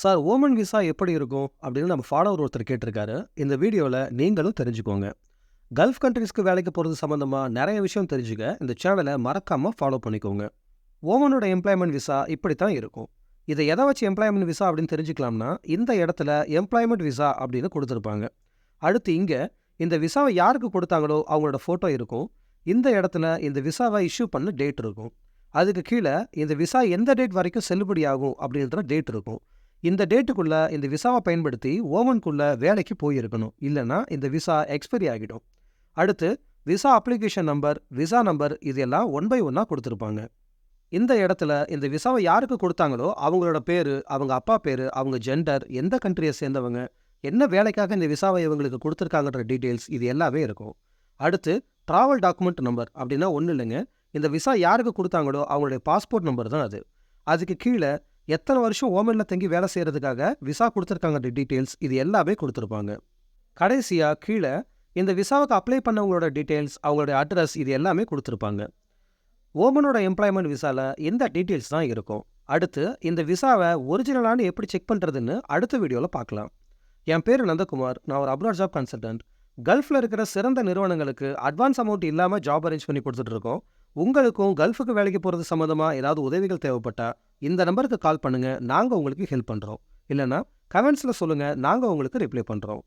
Sir Oman visa எப்படி இருக்கும்? அப்படின்னு நம்ம ஃபாலோவர் ஒருத்தர் கேட்டிருக்காரு. இந்த வீடியோவில் நீங்களும் தெரிஞ்சுக்கோங்க. கல்ஃப் கண்ட்ரீஸ்க்கு வேலைக்கு போகிறது சம்மந்தமாக நிறைய விஷயம் தெரிஞ்சுக்க இந்த சேனலை மறக்காமல் ஃபாலோ பண்ணிக்கோங்க. ஓமனோட எம்ப்ளாய்மெண்ட் விசா இப்படி தான் இருக்கும். இதை எதை வச்சு எம்ப்ளாய்மெண்ட் விசா அப்படின்னு தெரிஞ்சுக்கலாம்னா இந்த இடத்துல எம்ப்ளாய்மெண்ட் விசா அப்படின்னு கொடுத்துருப்பாங்க. அடுத்து இங்கே இந்த விசாவை யாருக்கு கொடுத்தாங்களோ அவங்களோட ஃபோட்டோ இருக்கும். இந்த இடத்துல இந்த விசாவை இஷ்யூ பண்ண டேட் இருக்கும். அதுக்கு கீழே இந்த விசா எந்த டேட் வரைக்கும் செல்லுபடியாகும் அப்படின்ற டேட் இருக்கும். இந்த டேட்டுக்குள்ள இந்த விசாவை பயன்படுத்தி ஓவனுக்குள்ளே வேலைக்கு போயிருக்கணும். இல்லைனா இந்த விசா எக்ஸ்பைரி ஆகிடும். அடுத்து visa application number visa number இதெல்லாம் ஒன் பை ஒன்னாக கொடுத்துருப்பாங்க. இந்த இடத்துல இந்த விசாவை யாருக்கு கொடுத்தாங்களோ அவங்களோட பேர் அவங்க அப்பா பேர் அவங்க ஜெண்டர் எந்த கண்ட்ரியை சேர்ந்தவங்க என்ன வேலைக்காக இந்த விசாவை இவங்களுக்கு கொடுத்துருக்காங்கன்ற டீட்டெயில்ஸ் இது எல்லாமே இருக்கும். அடுத்து ட்ராவல் டாக்குமெண்ட் நம்பர் அப்படின்னா ஒன்றும் இல்லைங்க. இந்த விசா யாருக்கு கொடுத்தாங்களோ அவங்களுடைய பாஸ்போர்ட் நம்பர் தான் அது. அதுக்கு கீழே எத்தனை வருஷம் ஓமனில் தங்கி வேலை செய்கிறதுக்காக விசா கொடுத்துருக்காங்க டீட்டெயில்ஸ் இது எல்லாமே கொடுத்துருப்பாங்க. கடைசியாக கீழே இந்த விசாவுக்கு அப்ளை பண்ணவங்களோட டீட்டெயில்ஸ் அவங்களோட அட்ரஸ் இது எல்லாமே கொடுத்துருப்பாங்க. ஓமனோட எம்ப்ளாய்மெண்ட் விசாவில் இந்த டீட்டெயில்ஸ் தான் இருக்கும். அடுத்து இந்த விசாவை ஒரிஜினலானு எப்படி செக் பண்ணுறதுன்னு அடுத்த வீடியோவில் பார்க்கலாம். என் பேர் நந்தகுமார். நான் ஒரு அப்ராட் ஜாப் கன்சல்டன்ட் கல்ஃபில் இருக்கிற சிறந்த நிறுவனங்களுக்கு அட்வான்ஸ் அமௌண்ட் இல்லாமல் ஜாப் அரேஞ்ச் பண்ணி கொடுத்துட்டு இருக்கோம். உங்களுக்கும் கல்ஃபுக்கு வேலைக்கு போகிறது சம்மந்தமாக ஏதாவது உதவிகள் தேவைப்பட்டா இந்த நம்பருக்கு கால் பண்ணுங்கள் நாங்கள் உங்களுக்கு ஹெல்ப் பண்ணுறோம் இல்லைன்னா கமெண்ட்ஸில் சொல்லுங்கள் நாங்கள் உங்களுக்கு ரிப்ளை பண்ணுறோம்